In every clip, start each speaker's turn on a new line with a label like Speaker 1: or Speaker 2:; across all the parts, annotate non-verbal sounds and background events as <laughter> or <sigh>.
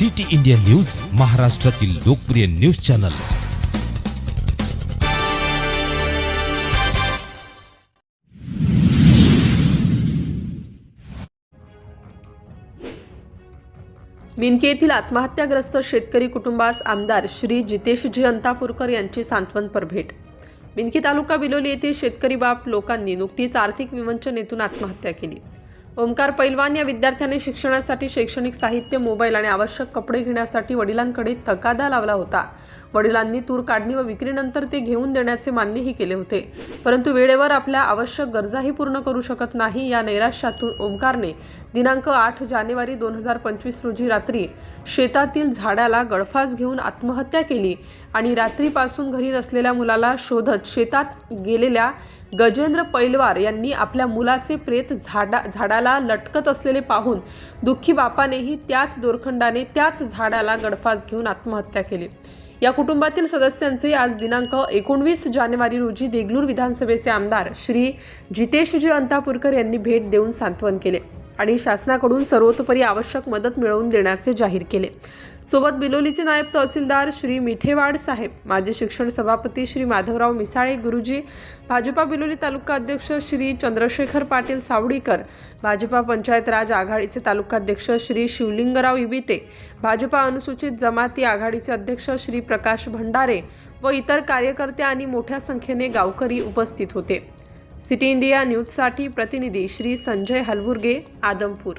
Speaker 1: City India news महाराष्ट्रातील लोकप्रिय news channel.
Speaker 2: मिनके येथील आत्महत्याग्रस्त शेतकरी कुटुंबास आमदार श्री जितेशजी अंतापूरकर यांची सांत्वनपर भेट. मिनकी तालुका बिलोली येथील शेतकरी बाप लोकांनी नुकतीच आर्थिक विवंचनेतून आत्महत्या केली. ओमकार पैलवान या विद्यार्थ्याने शिक्षणासाठी शैक्षणिक साहित्य मोबाईल आणि आवश्यक कपडे घेण्यासाठी वडिलांकडे तकादा लावला होता. वडिलांनी तूर काढणी व विक्रीनंतर ते घेऊन देण्याचे मान्यही केले होते. परंतु वेळेवर आपल्या आवश्यक गरजाही पूर्ण करू शकत नाही या नैराश्यातून ओंकारने दिनांक आठ जानेवारी दोन हजार पंचवीस रोजी रात्री शेतातील झाडाला गळफास घेऊन आत्महत्या केली आणि रात्रीपासून घरी नसलेल्या मुलाला शोधत शेतात गेलेल्या गजेंद्र पैलवार यांनी आपल्या मुलाचे प्रेत झाडा झाडाला लटकत असलेले पाहून दुःखी बापानेही त्याच दोरखंडाने त्याच झाडाला गडफास घेऊन आत्महत्या केली. या कुटुंबातील सदस्यांचे आज दिनांक एकोणवीस जानेवारी रोजी देगलूर विधानसभेचे आमदार श्री जितेशजी अंतापूरकर यांनी भेट देऊन सांत्वन केले आणि शासनाकडून सर्वतोपरी आवश्यक मदत मिळवून देण्याचे जाहीर केले. सोबत बिलोलीचे नायब तहसीलदार श्री मिठेवाड साहेब माजी शिक्षण सभापती श्री माधवराव मिसाळे गुरुजी भाजपा बिलोली तालुका अध्यक्ष श्री चंद्रशेखर पाटील सावडीकर भाजपा पंचायत राज आघाडीचे तालुकाध्यक्ष श्री शिवलिंगराव इबिते भाजपा अनुसूचित जमाती आघाडीचे अध्यक्ष श्री प्रकाश भंडारे व इतर कार्यकर्ते आणि मोठ्या संख्येने गावकरी उपस्थित होते. सिटी इंडिया न्यूजसाठी प्रतिनिधी श्री संजय हलबुर्गे आदमपूर.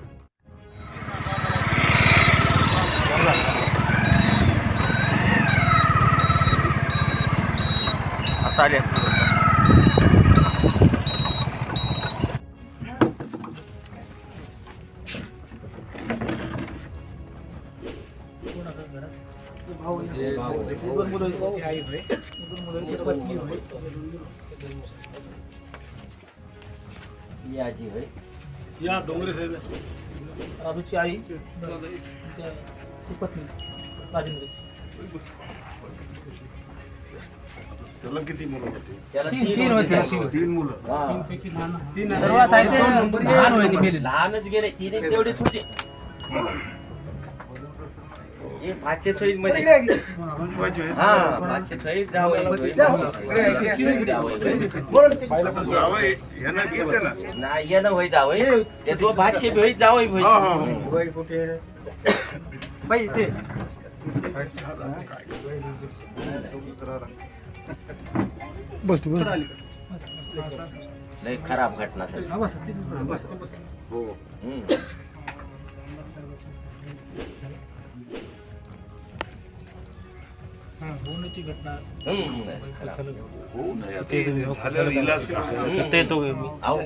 Speaker 3: चालेल याजी होय
Speaker 4: या डोंगरे साहेब. राजूची आई. ती पत्नी राजेंद्रची.
Speaker 5: त्याला किती मुलं होती
Speaker 3: त्याला
Speaker 4: तीन-
Speaker 3: तीन
Speaker 4: तीन
Speaker 3: होते.
Speaker 4: होते.
Speaker 5: तीन मुलं
Speaker 3: हा.
Speaker 4: तीन सर्वात आहे ते लहान होते गेलेले.
Speaker 3: लहानच गेले तिने तेवढेच होते हे पाचशे सोयी मध्ये
Speaker 5: शिवाजी आहेत.
Speaker 3: हा पाचशे सोयी जावं
Speaker 5: जावई, ह्यांना घेतले ना
Speaker 3: नाही येणं होई जावं ते दो पाचशे बी होई जावं होई
Speaker 5: हा, हा.
Speaker 4: बाई ते
Speaker 3: लय खराब घटना झाली
Speaker 4: हा, बस, तिथेच बस, बस, बस.
Speaker 5: हो
Speaker 3: हम्म.
Speaker 4: हा, घटना
Speaker 3: हम्म. खराब.
Speaker 5: हो नाही आता हे झाल्यावर इलाज का
Speaker 3: हम्म.
Speaker 4: ते तो
Speaker 3: अहो,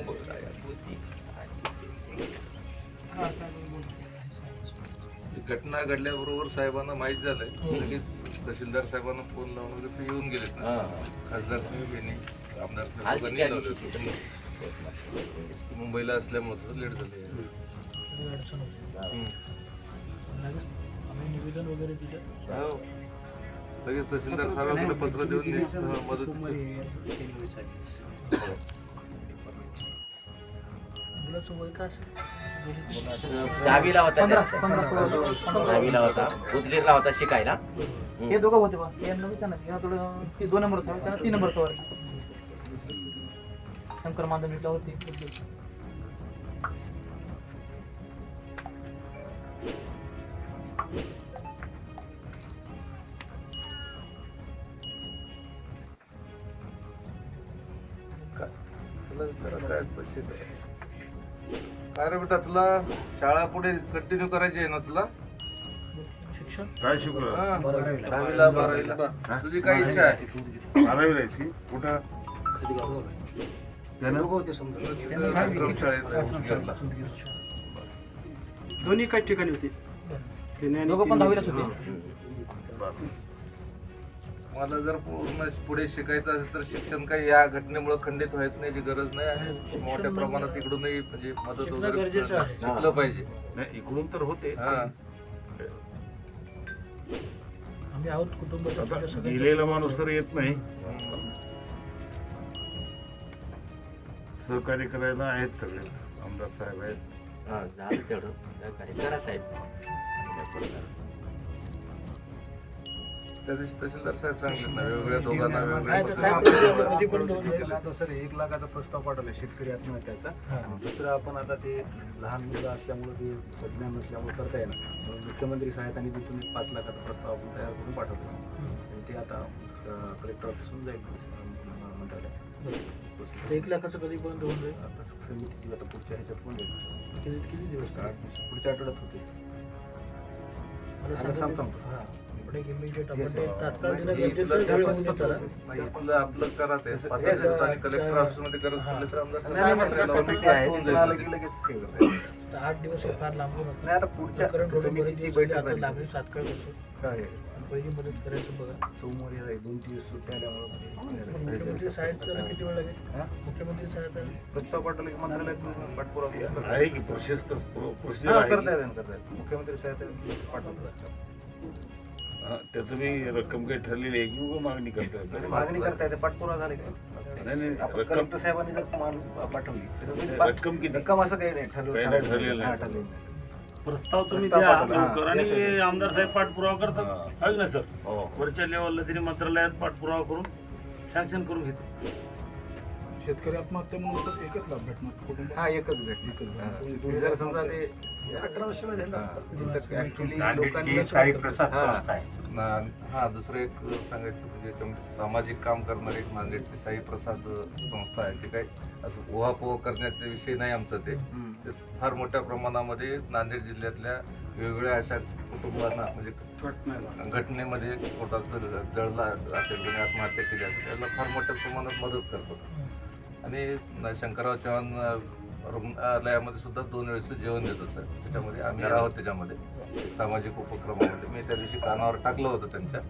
Speaker 6: घटना घडल्याबरोबर साहेबांना माहीत झालंय लगेच तहसीलदार साहेबांना फोन लावून वगैरे ते येऊन गेलेत ना
Speaker 3: हा.
Speaker 6: खासदार साहेब यांनी आमदार साहेब मुंबईला असल्यामुळे थोडं लेट झाले
Speaker 4: अडचण होती
Speaker 6: हम्म.
Speaker 4: लगेच आम्ही निवेदन वगैरे दिलं
Speaker 6: हो. लगेच तहसीलदार साहेबांकडे पत्र देऊन ते, हा, मदत
Speaker 4: झाली. मुलाचं वय काय असेल?
Speaker 3: दहावीला होता. दहावीला होता. उदगीरला होता शिकायला.
Speaker 4: हे दोघं होते बा. हे हे थोडं ते दोन नंबरचा होता, त्यांना तीन नंबरचा वर शंकर माधवनीला होते.
Speaker 6: तुला जरा काय पैसे द्या. काय रे बेटा तुला शाळा पुढे कंटिन्यू करायची आहे ना तुला?
Speaker 4: शिक्षण?
Speaker 5: काय शिकलो
Speaker 6: हा. दहावीला बारावीला. तुझी काय इच्छा आहे?
Speaker 5: बारावी राहायची कुठं? त्यानं.
Speaker 7: दोन्ही काही ठिकाणी होते.
Speaker 4: दोघं पण दहावीलाच होते.
Speaker 6: मला जर पूर्ण पुढे शिकायचं असेल तर शिक्षण काही या घटनेमुळे खंडित व्हायचं नाही गरज नाही आणि मोठ्या प्रमाणात इकडूनही म्हणजे मदत वगैरे
Speaker 7: गरजेचं आहे.
Speaker 6: शिकलं पाहिजे.
Speaker 5: नाही इकडून तर होते.
Speaker 6: हा.
Speaker 4: आम्ही आहोत सगळ्या-
Speaker 5: गेलेला माणूस तर येत नाही. सहकार्य करायला आहेत सगळेच आमदार साहेब आहेत.
Speaker 3: हा, झालं
Speaker 6: त्या दिवशी तहसीलदार साहेब सांगितलं ना वेगवेगळ्या दोघांना वेगवेगळ्या
Speaker 4: पण
Speaker 7: आता सर एक लाखाचा प्रस्ताव पाठवला शेतकरी आत्महत्याचा. आणि दुसरं आपण आता ते लहान मुलं असल्यामुळे ते सज्ञान नसल्यामुळे करता येणार मुख्यमंत्री सहायताने तिथून एक पाच लाखाचा प्रस्ताव आपण तयार करून पाठवतो. आणि ते आता कलेक्टर ऑफिसून जाईल मंत्रालयात.
Speaker 4: एक लाखाचं कधीपर्यंत होऊन जाईल.
Speaker 7: आता समितीची आता पुढच्या ह्याच्यात होऊन जाईल.
Speaker 4: किती दिवस
Speaker 7: आठ दिवस पुढच्या आठवड्यात होते. सांगतो.
Speaker 4: हा. आपण एक immediate
Speaker 7: Yes,
Speaker 4: आपण
Speaker 7: yes.
Speaker 4: ते तात्काळ
Speaker 6: नाही,
Speaker 4: देणं
Speaker 6: हे
Speaker 4: गरजेचं
Speaker 6: इथलं
Speaker 4: आहे, वेळ
Speaker 6: कसं
Speaker 4: होऊन जाईल.
Speaker 6: नाही, इथलं आपलं करा ते
Speaker 7: Yes,
Speaker 6: पाच
Speaker 7: yes,
Speaker 6: दिवसात आणि
Speaker 7: yes.
Speaker 6: कलेक्टर ऑफिसमध्ये करत
Speaker 4: हा.
Speaker 6: असले तर आमदार
Speaker 7: नाही,
Speaker 6: साहेब
Speaker 7: आमचं काय
Speaker 6: सांगितलं,
Speaker 7: कमिटी आहे
Speaker 6: होऊन
Speaker 7: ते
Speaker 6: जाईल.
Speaker 7: आलं की लगेच हे करता येईल.
Speaker 4: तर आठ दिवस हे फार लांबू नका
Speaker 7: नाही आता पुढच्या
Speaker 4: प्रकरण थोडं बरेच
Speaker 7: समितीची
Speaker 4: दिवस
Speaker 7: बैठक
Speaker 4: झाली, आता
Speaker 7: झाली.
Speaker 4: लागली तात्काळ बसू
Speaker 7: काय
Speaker 4: आणि पहिली मदत करायचं बघा
Speaker 7: सोमवार आहे दोन दिवस सुट्ट्या आल्यामुळे
Speaker 4: मुख्यमंत्री सहायता किती वेळ लागेल
Speaker 7: हा?
Speaker 4: मुख्यमंत्री सहायता
Speaker 7: प्रस्ताव पाठवला की पाठपुरावा
Speaker 5: आहे की प्रोसेस तर प्रोसिजर
Speaker 7: हा,
Speaker 5: आहे
Speaker 7: करता
Speaker 5: की.
Speaker 7: येईल करता येईल मुख्यमंत्री सहायता पाठवलं
Speaker 5: हा, त्याचं मी रक्कम काही ठरलेली आहे की उगा मागणी करता
Speaker 7: म्हणजे
Speaker 5: येते
Speaker 7: मागणी करता येते पाठपुरावा झाले का
Speaker 5: नाही नाही
Speaker 7: आपण
Speaker 5: रक्कम
Speaker 7: कलेक्टर साहेबांनी जर माल पाठवली तर
Speaker 5: रक्कम किती
Speaker 7: रक्कम असं काही नाही ठरवलं
Speaker 5: काही नाही,
Speaker 7: ठरवलं
Speaker 5: ठरलेलं
Speaker 7: हा,
Speaker 5: नाही.
Speaker 7: ठरलेलं नाही.
Speaker 8: प्रस्ताव तुम्ही
Speaker 7: प्रस्ताव
Speaker 8: द्या
Speaker 7: पाठवा. हा,
Speaker 8: लवकर
Speaker 7: yes, yes,
Speaker 8: आणि
Speaker 7: yes.
Speaker 8: आमदार साहेब पाठपुरावा करतात
Speaker 5: हा.
Speaker 8: आहे ना सर
Speaker 5: हो
Speaker 8: वरच्या लेवलला तरी मंत्रालयात पाठपुरावा करून सँक्शन करून घेते
Speaker 9: शेतकरी आत्महत्या म्हणून तर एकच लाभ भेटणार कुटुंब
Speaker 7: हा एकच भेट हा. जर समजा ते
Speaker 5: साई प्रसाद
Speaker 6: हा.
Speaker 5: संस्था आहे
Speaker 6: ना- हा दुसरं एक सांगायचं म्हणजे सामाजिक काम करणारी एक नांदेडची साई प्रसाद संस्था आहे. ते काही असं उहापोह करण्याचा विषय नाही आमचं ते. ते फार मोठ्या प्रमाणामध्ये नांदेड जिल्ह्यातल्या वेगवेगळ्या अशा कुटुंबांना म्हणजे घटनेमध्ये पोटाचं जळला असेल कोणी आत्महत्या केली असेल त्याला फार मोठ्या प्रमाणात मदत करतो आणि शंकरराव चव्हाण रुग्णालयामध्ये सुद्धा दोन वेळेचं जेवण देतो सर त्याच्यामध्ये आम्ही आहोत त्याच्यामध्ये. सामाजिक उपक्रमामध्ये. मी त्या दिवशी कानावर टाकलं होतं त्यांच्या.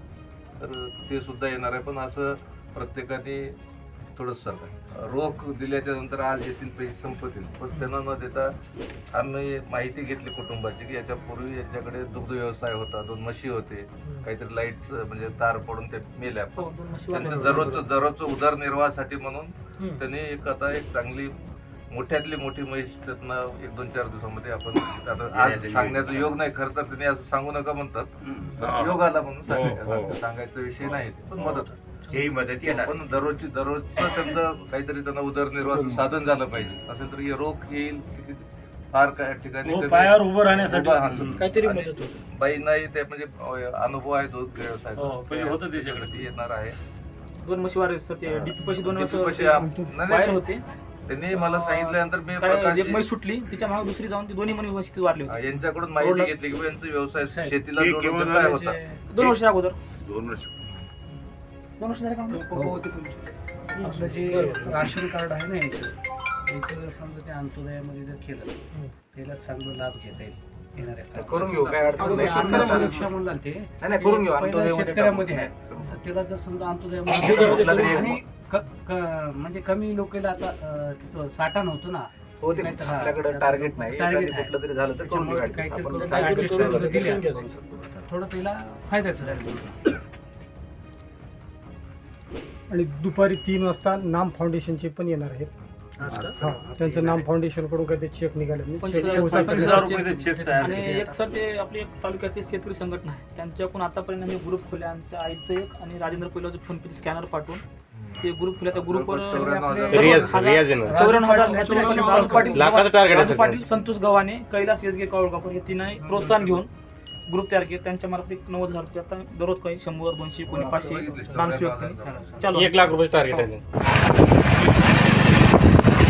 Speaker 6: तर ते सुद्धा येणार आहे. पण असं प्रत्येकाने थोडंसं सरकार रोख दिल्याच्या नंतर आज येतील पैसे संपतील पण त्यांना न देता आम्ही माहिती घेतली कुटुंबाची की याच्यापूर्वी यांच्याकडे दुग्ध व्यवसाय होता दोन म्हशी होते. काहीतरी लाइट म्हणजे तार पडून ते मेल्या.
Speaker 4: हो,
Speaker 6: त्यांचं. दररोजचं दररोजचं उदरनिर्वाहासाठी म्हणून त्यांनी एक आता एक चांगली मोठ्यातली मोठी म्हैस त्यातनं एक दोन चार दिवसामध्ये आपण आता <laughs> आज सांगण्याचा योग नाही खरं तर त्यांनी असं सांगू नका म्हणतात. योग आला म्हणून सांगायचं
Speaker 5: हो, हो.
Speaker 6: सांगायचा विषय नाही ते, पण मदत.
Speaker 5: ही मदत येणार.
Speaker 6: पण दररोजची दररोजचं त्यांचं काहीतरी त्यांना उदरनिर्वाहाचं साधन झालं पाहिजे. असेल तर हे रोख येईल किती फार काय ठिकाणी
Speaker 8: हो, पायावर उभं राहण्यासाठी.
Speaker 6: हा.
Speaker 4: काहीतरी मदत होते.
Speaker 6: बाई नाही ते म्हणजे अनुभव आहे दूध व्यवसाय.
Speaker 8: हो,
Speaker 6: येणार आहे.
Speaker 4: दोन म्हशी वाढले सर ते डीपी पैसे दोन वर्ष
Speaker 6: पैसे आप- नाही,
Speaker 4: बाहेर
Speaker 6: नाही,
Speaker 4: होते.
Speaker 6: त्यांनी मला सांगितल्यानंतर मी
Speaker 4: काय एक म्हैस सुटली तिच्यामागे दुसरी जाऊन ती दोन्ही म्हशी तिथे वाढली होती.
Speaker 6: हा, यांच्याकडून माहिती
Speaker 4: रोडला-
Speaker 6: घेतली की यांचा व्यवसाय शेतीला
Speaker 5: ते
Speaker 6: जोडून
Speaker 5: केव्हा
Speaker 6: ते काय
Speaker 5: झाले?
Speaker 6: होता?
Speaker 4: दोन वर्ष अगोदर.
Speaker 5: दोन वर्ष.
Speaker 4: दोन वर्ष झाले का?
Speaker 10: होते तुमचे. आपलं जे राशन कार्ड आहे ना याचं याचं जर समजा त्या अंत्योदयामध्ये जर केलं त्याला चांगला लाभ घेता येईल येणाऱ्या.
Speaker 7: करून घेऊ काय अडचण
Speaker 10: अगोदर
Speaker 7: नाही.
Speaker 10: ते
Speaker 7: करून घेऊ.
Speaker 10: पहिलं
Speaker 7: अंत्योदयामध्ये
Speaker 10: शेतकऱ्यामध्ये आहे. त्याला जर समजा
Speaker 7: एक- <coughs>
Speaker 10: आणि क- क- म्हणजे कमी लोकांना आता अं, तिचं साठा नव्हतं ना
Speaker 7: हो ते
Speaker 10: काहीतरी- हा,
Speaker 7: आपल्याकडे टार्गेट नाही
Speaker 10: target
Speaker 7: एखादी
Speaker 10: आहे.
Speaker 7: कुठलं तरी झालं तर करून घेऊ
Speaker 10: त्याच्यामुळे
Speaker 7: adjust.
Speaker 10: काहीतरी
Speaker 7: आपण
Speaker 10: करून
Speaker 7: adjust
Speaker 10: adjust
Speaker 7: करून
Speaker 10: करून दिल्या.
Speaker 7: करू शकतो.
Speaker 10: तर थोडं त्याला फायद्याचं राहील
Speaker 11: आणि दुपारी तीन वाजता नाम फाउंडेशनचे पण येणार आहेत त्यांचं नाम फाउंडेशनकडून काही चेक निघाले चेक
Speaker 4: आणि. एक सर ते आपली एक तालुक्यातली शेतकरी संघटना आहे. त्यांच्याकडून आतापर्यंत आम्ही ग्रुप खोल्या आमच्या आईचं एक आणि राजेंद्र पहिल्याचं फोन पे स्कॅनर पाठवून. ते ग्रुप खोल्या त्या ग्रुपवर
Speaker 6: चौऱ्याण्णव हजार.
Speaker 4: पाटील संतोष गव्हाणे कैलास एसगे कावळगापूर हे तिन्ही प्रोत्साहन घेऊन ग्रुप तयार केले. त्यांच्या मार्फत एक नव्वद हजार रुपये आता दररोज काही शंभर दोनशे कोणी पाचशे
Speaker 6: हजार.
Speaker 4: चालू.
Speaker 10: एक लाख रुपये टार्गेट आहे.